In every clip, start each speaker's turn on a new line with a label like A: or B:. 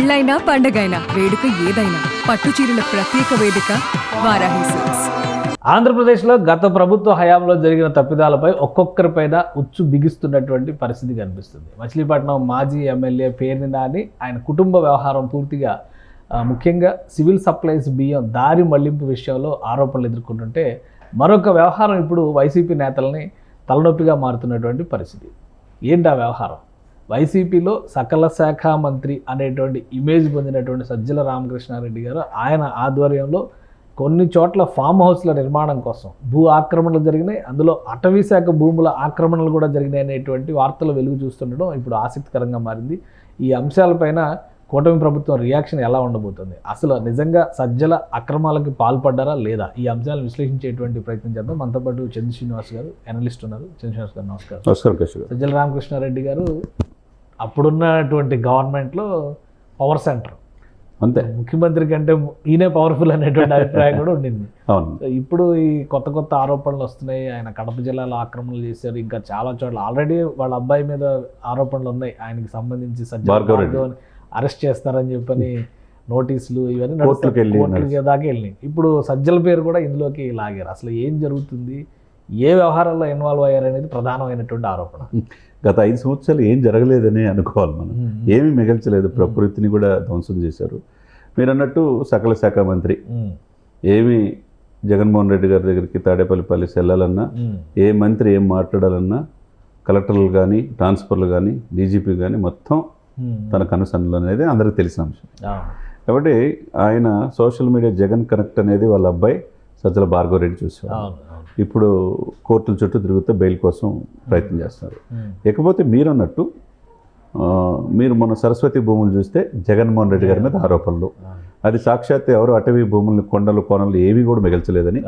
A: పెళ్ళైనా పండగైనా వేడుక ఏదైనా పట్టు చీరల ప్రత్యేక వేదిక వారాహి సిల్క్స్.
B: ఆంధ్రప్రదేశ్లో గత ప్రభుత్వ హయాంలో జరిగిన తప్పిదాలపై ఒక్కొక్కరిపైన ఉచ్చు బిగిస్తున్నటువంటి పరిస్థితి కనిపిస్తుంది. మచిలీపట్నం మాజీ ఎమ్మెల్యే పేరుని నాని ఆయన కుటుంబ వ్యవహారం పూర్తిగా ముఖ్యంగా సివిల్ సప్లైస్ బియ్యం దారి మళ్ళింపు విషయంలో ఆరోపణలు ఎదుర్కొంటుంటే మరొక వ్యవహారం ఇప్పుడు వైసీపీ నేతల్ని తలనొప్పిగా మారుతున్నటువంటి పరిస్థితి. ఏంటి ఆ వ్యవహారం? వైసీపీలో సకల శాఖ మంత్రి అనేటువంటి ఇమేజ్ పొందినటువంటి సజ్జల రామకృష్ణారెడ్డి గారు ఆయన ఆధ్వర్యంలో కొన్ని చోట్ల ఫామ్ హౌస్ల నిర్మాణం కోసం భూ ఆక్రమణలు జరిగినాయి. అందులో అటవీ శాఖ భూముల ఆక్రమణలు కూడా జరిగినాయి అనేటువంటి వార్తలు వెలుగు చూస్తుండడం ఇప్పుడు ఆసక్తికరంగా మారింది. ఈ అంశాలపైన కూటమి ప్రభుత్వం రియాక్షన్ ఎలా ఉండబోతుంది? అసలు నిజంగా సజ్జల అక్రమాలకు పాల్పడ్డారా లేదా? ఈ అంశాలను విశ్లేషించేటువంటి ప్రయత్నం చేద్దాం. మనతో పాటు చంద్ర శ్రీనివాస్ గారు అనలిస్ట్ ఉన్నారు. చంద్ర శ్రీనివాస్ గారు నమస్కారం.
C: నమస్కారం
B: సజ్జల రామకృష్ణారెడ్డి గారు అప్పుడున్నటువంటి గవర్నమెంట్లో పవర్ సెంటర్.
C: అంతే.
B: ముఖ్యమంత్రి కంటే ఈయనే పవర్ఫుల్ అనేటువంటి అభిప్రాయం కూడా ఉండింది.
C: అవును.
B: ఇప్పుడు ఈ కొత్త కొత్త ఆరోపణలు వస్తున్నాయి. ఆయన కడప జిల్లాలో ఆక్రమణలు చేశారు. ఇంకా చాలా చోట్ల ఆల్రెడీ వాళ్ళ అబ్బాయి మీద ఆరోపణలు ఉన్నాయి. ఆయనకి సంబంధించి. భార్గవ్ని అరెస్ట్ చేస్తారని చెప్పని నోటీసులు ఇవన్నీ
C: కోర్టులకి
B: దాకా వెళ్ళినాయి. ఇప్పుడు సజ్జల పేరు కూడా ఇందులోకి లాగారు. అసలు ఏం జరుగుతుంది? ఏ వ్యవహారాల్లో ఇన్వాల్వ్ అయ్యారనేది ప్రధానమైనటువంటి ఆరోపణ.
C: గత ఐదు సంవత్సరాలు ఏం జరగలేదని అనుకోవాలి మనం. ఏమీ మిగల్చలేదు. ప్రకృతిని కూడా ధ్వంసం చేశారు. మీరు అన్నట్టు సకల శాఖ మంత్రి ఏమి జగన్మోహన్ రెడ్డి గారి దగ్గరికి తాడేపల్లి ప్యాలెస్ వెళ్ళాలన్నా ఏ మంత్రి ఏం మాట్లాడాలన్నా కలెక్టర్లు కానీ ట్రాన్స్ఫర్లు కానీ డీజీపీ కానీ మొత్తం తన కనుసన్నలు అనేది అందరికీ తెలిసిన అంశం. కాబట్టి ఆయన సోషల్ మీడియా జగన్ కనెక్ట్ అనేది వాళ్ళ అబ్బాయి సజ్జల భార్గవ్ రెడ్డి చూసేవాడు.
B: అవును అవును.
C: ఇప్పుడు కోర్టుల చుట్టూ తిరుగుతూ బెయిల్ కోసం ప్రయత్నం చేస్తున్నారు
B: ఉమ్,
C: ఇకపోతే మీరు అన్నట్టు ఆ, మీరు మన సరస్వతి భూములు చూస్తే జగన్మోహన్ రెడ్డి గారి మీద ఆరోపణలు.
B: అవును,
C: అది సాక్షాత్ ఎవరు అటవీ భూములు కొండలు కోనలు ఏవి కూడా మిగల్చలేదని.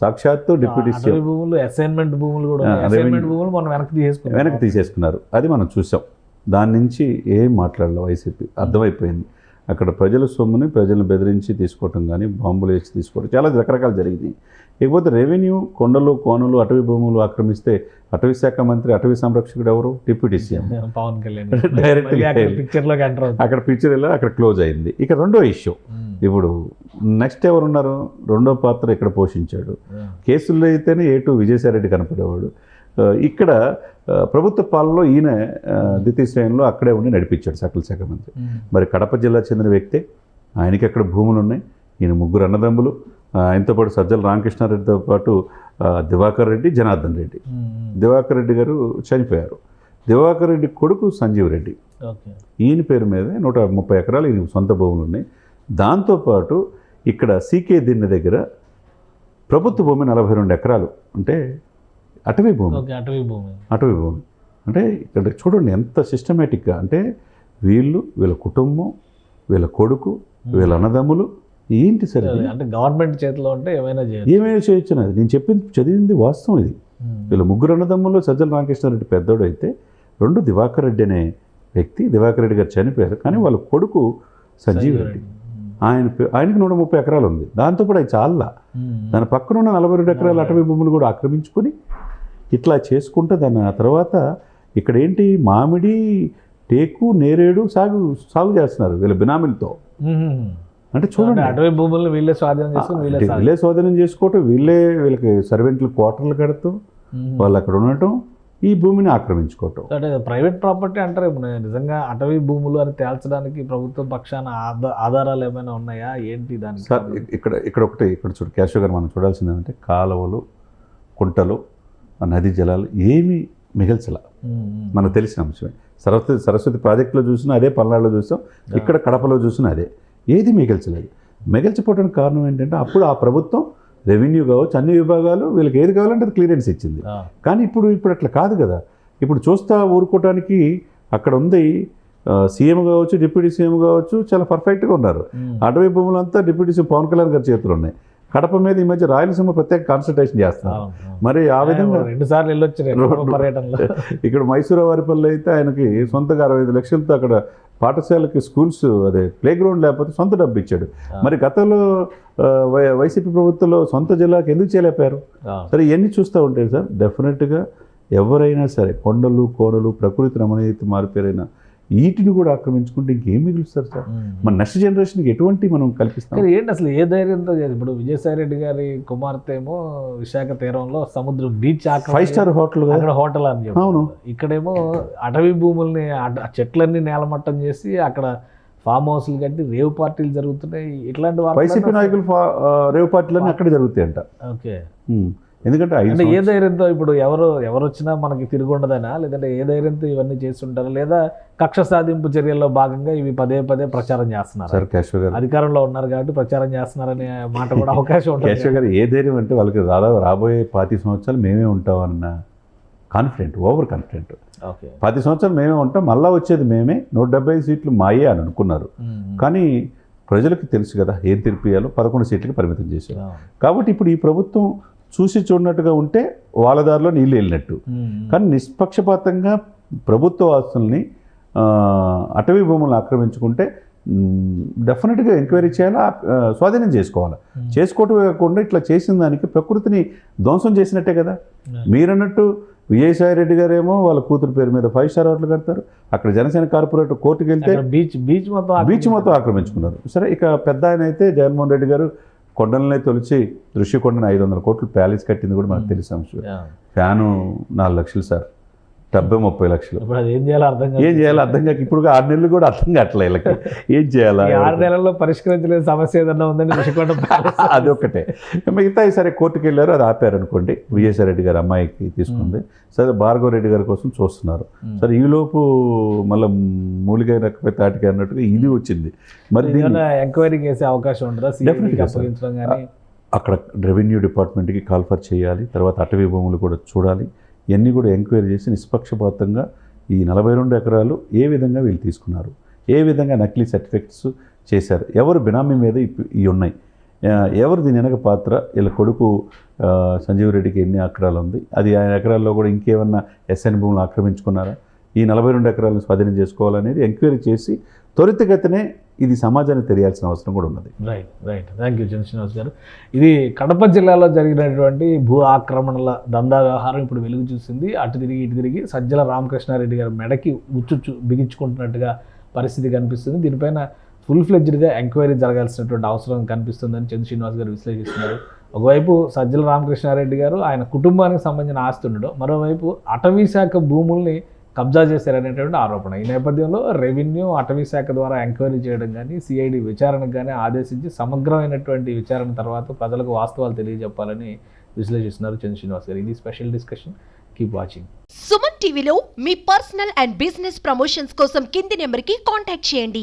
C: సాక్షాత్తు డిప్యూటీ సీఎం
B: అటవీ భూములు అసైన్మెంట్ భూములు కూడా అసైన్మెంట్ భూములు మనం వెనక్కి
C: వెనక్కి తీసేసుకున్నారు. అది మనం చూసాం. దాని నుంచి ఏం మాట్లాడలేదు వైసీపీ. అర్థమైపోయింది. అక్కడ ప్రజల సొమ్ముని ప్రజలను బెదిరించి తీసుకోవటం కానీ బాంబులు వేసి తీసుకోవడం చాలా రకరకాలు జరిగింది. ఇకపోతే రెవెన్యూ కొండలు కోనలు అటవీ భూములు ఆక్రమిస్తే అటవీ శాఖ మంత్రి అటవీ సంరక్షకుడు ఎవరు? Deputy CM.
B: పవన్ కళ్యాణ్. మళ్ళీ అక్కడ. పిక్చర్
C: వెళ్ళి అక్కడ క్లోజ్ అయింది. ఇక రెండో ఇష్యూ ఇప్పుడు నెక్స్ట్ ఎవరు ఉన్నారు రెండో పాత్ర ఇక్కడ పోషించాడు. కేసుల్లో అయితేనే ఏ టూ విజయసాయిరెడ్డి కనపడేవాడు. ఇక్కడ ప్రభుత్వ పాలనలో ఈయన ద్వితీయ శ్రేణిలో అక్కడే ఉండి నడిపించాడు సకల శాఖ మంత్రి. మరి కడప జిల్లా చెందిన వ్యక్తే ఆయనకి అక్కడ భూములు ఉన్నాయి. ఈయన ముగ్గురు అన్నదమ్ములు ఆయనతో పాటు సజ్జల రామకృష్ణారెడ్డితో పాటు దివాకర్ రెడ్డి జనార్దన్ రెడ్డి. దివాకర్ రెడ్డి గారు చనిపోయారు. దివాకర్ రెడ్డి కొడుకు సంజీవ్ రెడ్డి. ఈయన పేరు మీదే నూట ముప్పై ఎకరాలు ఈయన సొంత భూములు ఉన్నాయి. దాంతోపాటు ఇక్కడ సీకే దిన్నె దగ్గర ప్రభుత్వ భూమి నలభై రెండు ఎకరాలు. అంటే అటవీ భూమి.
B: అటవీ భూమి.
C: అటవీ భూమి. అంటే ఇక్కడ చూడండి ఎంత సిస్టమేటిక్గా అంటే వీళ్ళు వీళ్ళ కుటుంబం వీళ్ళ కొడుకు వీళ్ళ అన్నదమ్ములు ఏంటి సరే?
B: అంటే గవర్నమెంట్ చేతిలో ఉంటే ఏమైనా చేయొచ్చు.
C: ఏమైనా చేయొచ్చు అది నేను చెప్పింది చదివింది వాస్తవం ఇది. వీళ్ళ ముగ్గురు అన్నదమ్ముల్లో సజ్జల రామకృష్ణారెడ్డి పెద్దోడు అయితే రెండు దివాకర్ రెడ్డి అనే వ్యక్తి దివాకర్ రెడ్డి గారు చనిపోయారు. కానీ వాళ్ళ కొడుకు సంజీవ్ రెడ్డి. ఆయన ఆయనకి నూట ముప్పై ఎకరాలు ఉంది. దాంతో కూడా అది చాలా. దాని పక్కన ఉన్న నలభై రెండు ఎకరాల అటవీ భూములు కూడా ఆక్రమించుకొని ఇట్లా చేసుకుంటే దాని ఆ తర్వాత ఇక్కడ ఏంటి మామిడి టేకు నేరేడు సాగు సాగు చేస్తున్నారు వీళ్ళ బినామీలతో. అంటే చూడండి.
B: అటవీ భూములను వీళ్ళే స్వాధీనం చేసుకుని వీళ్ళే
C: శోధనం చేసుకోవటం వీళ్ళే వీళ్ళకి సర్వెంట్లు క్వార్టర్లు కడుతూ. వాళ్ళు అక్కడ ఉండటం ఈ భూమిని ఆక్రమించుకోవటం.
B: అంటే ప్రైవేట్ ప్రాపర్టీ అంటారు నిజంగా అటవీ భూములు అని తేల్చడానికి ప్రభుత్వం పక్షాన ఆధ- ఆధారాలు ఏమైనా ఉన్నాయా? ఏంటి దానికి?
C: సార్ ఇక్కడ ఇక్కడ ఒకటి ఇక్కడ చూడు క్యాషో గారు మనం చూడాల్సింది ఏంటంటే కాలువలు కుంటలు నదీ జలాలు ఏమీ మిగల్చల. మనకు తెలిసిన అంశమే. సరస్వతి సరస్వతి ప్రాజెక్టులో చూసినా అదే పల్నాడులో చూసాం ఇక్కడ కడపలో చూసినా అదే. ఏది మిగల్చలేదు. మిగల్చిపోవడానికి కారణం ఏంటంటే అప్పుడు ఆ ప్రభుత్వం రెవెన్యూ కావచ్చు అన్ని విభాగాలు వీళ్ళకి ఏది కావాలంటే అది క్లియరెన్స్ ఇచ్చింది. కానీ ఇప్పుడు ఇప్పుడు అట్లా కాదు కదా. ఇప్పుడు చూస్తా ఊరుకోవటానికి అక్కడ ఉంది సీఎం కావచ్చు డిప్యూటీ సీఎం కావచ్చు చాలా పర్ఫెక్ట్గా ఉన్నారు. అటవీ భూములంతా డిప్యూటీ సీఎం పవన్ కళ్యాణ్ గారి చేతులు ఉన్నాయి. కడప మీద ఈ మధ్య రాయలసీమ ప్రత్యేక కాన్సన్ట్రేషన్ చేస్తున్నారు. మరి ఆ విధంగా
B: రెండు సార్లు వెళ్ళొచ్చారు పర్యటనలో.
C: ఇక్కడ మైసూరు వారిపల్లి అయితే ఆయనకి సొంతగా అరవై ఐదు లక్షలతో అక్కడ పాఠశాలకి స్కూల్స్ అదే ప్లే గ్రౌండ్ లేకపోతే సొంత డబ్బు ఇచ్చాడు. మరి గతంలో వైసీపీ ప్రభుత్వంలో సొంత జిల్లాకి ఎందుకు చేయలేపారు. సరే ఇవన్నీ చూస్తూ ఉంటాయి సార్ డెఫినెట్గా ఎవరైనా సరే కొండలు కోనలు ప్రకృతి రమణీయత మారిపోయిన వీటిని కూడా ఆక్రమించుకుంటే ఇంకేం మిగులుస్తారు సార్? మన నెక్స్ట్ జనరేషన్కి ఎటువంటి మనం కల్పిస్తాం?
B: ఏంటి అసలు ఏ ధైర్యంతో చేసి ఇప్పుడు విజయసాయి రెడ్డి గారి కుమార్తె ఏమో విశాఖ తీరంలో సముద్రం బీచ్
C: ఫైవ్ స్టార్ హోటల్
B: అక్కడ హోటల్ అని చెప్పి
C: అవును.
B: ఇక్కడేమో అటవీ భూముల్ని చెట్లన్నీ నేలమట్టం చేసి అక్కడ ఫామ్ హౌస్లు కట్టి రేవ్ పార్టీలు జరుగుతున్నాయి. ఇట్లాంటి
C: వైసీపీ నాయకులు రేవ్ పార్టీలన్నీ అక్కడే జరుగుతాయంట.
B: ఓకే.
C: ఎందుకంటే
B: అంటే ఏ ధైర్యంతో ఇప్పుడు ఎవరు ఎవరు వచ్చినా మనకి తిరిగి ఉండదనా లేదంటే ఏ ధైర్యంతో ఇవన్నీ చేస్తుంటారా? లేదా కక్ష సాధింపు చర్యల్లో భాగంగా ఇవి పదే పదే ప్రచారం చేస్తున్నారు?
C: సార్ కేశవ్ గారు
B: అధికారంలో ఉన్నారు కాబట్టి ప్రచారం చేస్తున్నారనే మాట కూడా అవకాశం ఉంటుంది
C: కేశవ్ గారు ఏ ధైర్యం అంటే వాళ్ళకి దాదాపు రాబోయే పాతి సంవత్సరాలు మేమే ఉంటామన్న కాన్ఫిడెంట్ ఓవర్ కాన్ఫిడెంట్
B: ఓకే.
C: పది సంవత్సరాలు మేమే ఉంటాం మళ్ళా వచ్చేది మేమే. నూట డెబ్బై ఐదు సీట్లు మాయే అని అనుకున్నారు. కానీ ప్రజలకు తెలుసు కదా ఏం తీర్పియాలో పదకొండు సీట్లకి పరిమితం చేశారు. కాబట్టి ఇప్పుడు ఈ ప్రభుత్వం చూసి చూడనట్టుగా ఉంటే వాళ్ళ దారిలో నీళ్ళు వెళ్ళినట్టు. కానీ నిష్పక్షపాతంగా ప్రభుత్వ ఆస్తుల్ని అటవీ భూములను ఆక్రమించుకుంటే డెఫినెట్గా ఎంక్వైరీ చేయాలా? స్వాధీనం చేసుకోవాలి? చేసుకోవటమే కాకుండా ఇట్లా చేసిన దానికి ప్రకృతిని ధ్వంసం చేసినట్టే కదా? మీరన్నట్టు విజయసాయి రెడ్డి గారేమో వాళ్ళ కూతురు పేరు మీద ఫైవ్ స్టార్ హోటల్ కడతారు. అక్కడ జనసేన కార్పొరేటర్ కోర్టుకు వెళ్తే
B: బీచ్ బీచ్ మొత్తం
C: బీచ్ మొత్తం ఆక్రమించుకున్నారు. సరే ఇక పెద్ద ఆయన అయితే జగన్మోహన్ రెడ్డి గారు కొండలనే తొలిచి దృశ్య కొండని ఐదు వందల కోట్లు ప్యాలెస్ కట్టింది కూడా మనకు తెలిసిన అంశం
B: యా.
C: ఫ్యాను నాలుగు లక్షలు సార్. డెబ్బై ముప్పై లక్షలు.
B: అది ఏం చేయాలో అర్థం
C: ఏం చేయాలో అర్థం కాక ఇప్పుడు ఆరు నెలలు కూడా అర్థం కావట్లే వీళ్ళకి. ఏం చేయాలా?
B: ఆరు నెలల్లో పరిష్కరించలేని సమస్య ఏదన్నా ఉందని ప్యాలెస్
C: అదొకటే మిగతా సరే కోర్టుకు వెళ్ళారు అది ఆపారు అనుకోండి విజయసాయి రెడ్డి గారు అమ్మాయికి తీసుకుంది. సరే భార్గవ రెడ్డి గారి కోసం చూస్తున్నారు. సరే ఈలోపు మళ్ళీ మూలిగా రకపై తాటికి అన్నట్టుగా ఇది వచ్చింది. మరి
B: ఎంక్వైరీ చేసే అవకాశం ఉంటుందా. అప్పగించడం కానీ
C: అక్కడ రెవెన్యూ డిపార్ట్మెంట్కి కాల్ఫర్ చేయాలి. తర్వాత అటవీ భూములు కూడా చూడాలి. ఇవన్నీ కూడా ఎంక్వైరీ చేసి నిష్పక్షపాతంగా ఈ నలభై రెండు ఎకరాలు ఏ విధంగా వీళ్ళు తీసుకున్నారు? ఏ విధంగా నకిలీ సర్టిఫికెట్స్ చేశారు? ఎవరు బినామీ మీద ఇవి ఉన్నాయి? ఎవరు దీని వెనక పాత్ర? వీళ్ళ కొడుకు సంజీవ్ రెడ్డికి ఎన్ని ఎకరాలు ఉంది? అది ఆ ఎకరాల్లో కూడా ఇంకేమన్నా ఎస్ఎన్ భూములు ఆక్రమించుకున్నారా? ఈ నలభై రెండు ఎకరాలను స్వాధీనం చేసుకోవాలనేది ఎంక్వైరీ చేసి త్వరితగతినే ఇది సమాజానికి తెలియాల్సిన అవసరం కూడా ఉన్నది.
B: Right right thank you Chandrasrinivas గారు. ఇది కడప జిల్లాలో జరిగినటువంటి భూ ఆక్రమణల దందా వ్యవహారం ఇప్పుడు వెలుగు చూసింది. అటు తిరిగి ఇటు తిరిగి సజ్జల రామకృష్ణారెడ్డి గారు మెడకి ఉచ్చు బిగించుకుంటున్నట్టుగా పరిస్థితి కనిపిస్తుంది. దీనిపైన ఫుల్ ఫ్లెడ్జ్డ్గా ఎంక్వైరీ జరగాల్సినటువంటి అవసరం కనిపిస్తుందని చంద్ర శ్రీనివాస్ గారు విశ్లేషిస్తున్నారు. ఒకవైపు సజ్జల రామకృష్ణారెడ్డి గారు ఆయన కుటుంబానికి సంబంధించిన ఆస్తి ఉండడం మరోవైపు అటవీ శాఖ భూముల్ని కబ్జా చేశారనేటువంటి ఆరోపణ. ఈ నేపథ్యంలో రెవెన్యూ అటవీ శాఖ ద్వారా ఎంక్వైరీ చేయడం కానీ సిఐడి విచారణకు కానీ ఆదేశించి సమగ్రమైనటువంటి విచారణ తర్వాత ప్రజలకు వాస్తవాలు తెలియజెప్పాలని విశ్లేషిస్తున్నారు చంద్ర శ్రీనివాస్ గారు. ఇది special discussion. Keep watching.
D: Suman టీవీలో మీ పర్సనల్ అండ్ బిజినెస్ ప్రమోషన్స్ కోసం కింది నెంబర్కి కాంటాక్ట్ చేయండి.